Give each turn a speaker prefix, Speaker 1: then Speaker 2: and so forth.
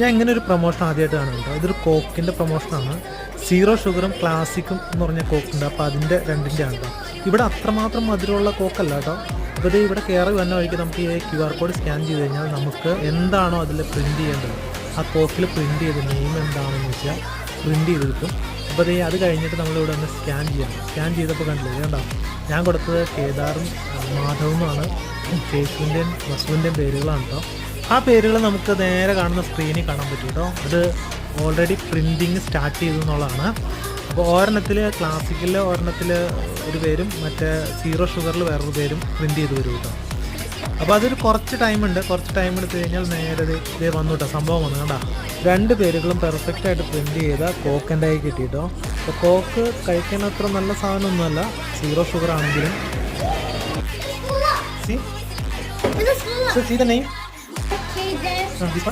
Speaker 1: ഞാൻ ഇങ്ങനെ ഒരു പ്രൊമോഷൻ ആദ്യമായിട്ട് കാണുന്നുണ്ട്. ഇതൊരു കോക്കിന്റെ പ്രൊമോഷനാണ് സീറോ ഷുഗറും ക്ലാസിക്കും എന്ന് പറഞ്ഞ കോക്കുണ്ട്. അപ്പോൾ അതിന്റെ രണ്ടിന്റെ ആണ് കേട്ടോ ഇവിടെ അത്രമാത്രം മധുരമുള്ള കോക്കല്ല കേട്ടോ അപ്പോൾ ഇത് ഇവിടെ കയറി വന്ന വഴിക്ക് നമുക്ക് ഈ ക്യു ആർ കോഡ് സ്കാൻ ചെയ്ത് കഴിഞ്ഞാൽ നമുക്ക് എന്താണോ അതിൽ പ്രിന്റ് ചെയ്യേണ്ടത്. ആ കോക്കിൽ പ്രിന്റ് ചെയ്ത് നെയിം എന്താണെന്ന് വെച്ചാൽ പ്രിന്റ് ചെയ്ത് കിട്ടും. അപ്പോൾ അതേ അത് കഴിഞ്ഞിട്ട് നമ്മളിവിടെ ഒന്ന് സ്കാൻ ചെയ്യണം. സ്കാൻ ചെയ്തപ്പോൾ കണ്ടില്ലേ? കണ്ടോ? ഞാൻ കൊടുത്തത് കേദാറും മാധവുമാണ്. കേശുവിന്റെയും വസുവിന്റെയും പേരുകളാണ് കേട്ടോ ആ പേരുകൾ നമുക്ക് നേരെ കാണുന്ന സ്ക്രീനിൽ കാണാൻ പറ്റും കേട്ടോ അത് ഓൾറെഡി പ്രിന്റിങ് സ്റ്റാർട്ട് ചെയ്തു എന്നുള്ളതാണ്. അപ്പോൾ ഒരെണ്ണത്തിൽ ക്ലാസിക്കലിൽ ഒരെണ്ണത്തിൽ ഒരു പേരും മറ്റേ സീറോ ഷുഗറിൽ വേറൊരു പേരും പ്രിന്റ് ചെയ്ത് വരും കേട്ടോ അപ്പോൾ അതൊരു കുറച്ച് ടൈമുണ്ട് കുറച്ച് ടൈം എടുത്തു കഴിഞ്ഞാൽ നേരെ ഇത് വന്നു കേട്ടോ സംഭവം വന്നു. കണ്ടാ? രണ്ട് പേരുകളും പെർഫെക്റ്റ് ആയിട്ട് പ്രിന്റ് ചെയ്ത കോക്കന്റെ ആയി കിട്ടിയിട്ടോ അപ്പോൾ കോക്ക് കഴിക്കാൻ അത്ര നല്ല സാധനമൊന്നുമല്ല. സീറോ ഷുഗർ ആണെങ്കിലും. സി
Speaker 2: J'en
Speaker 1: dis pas?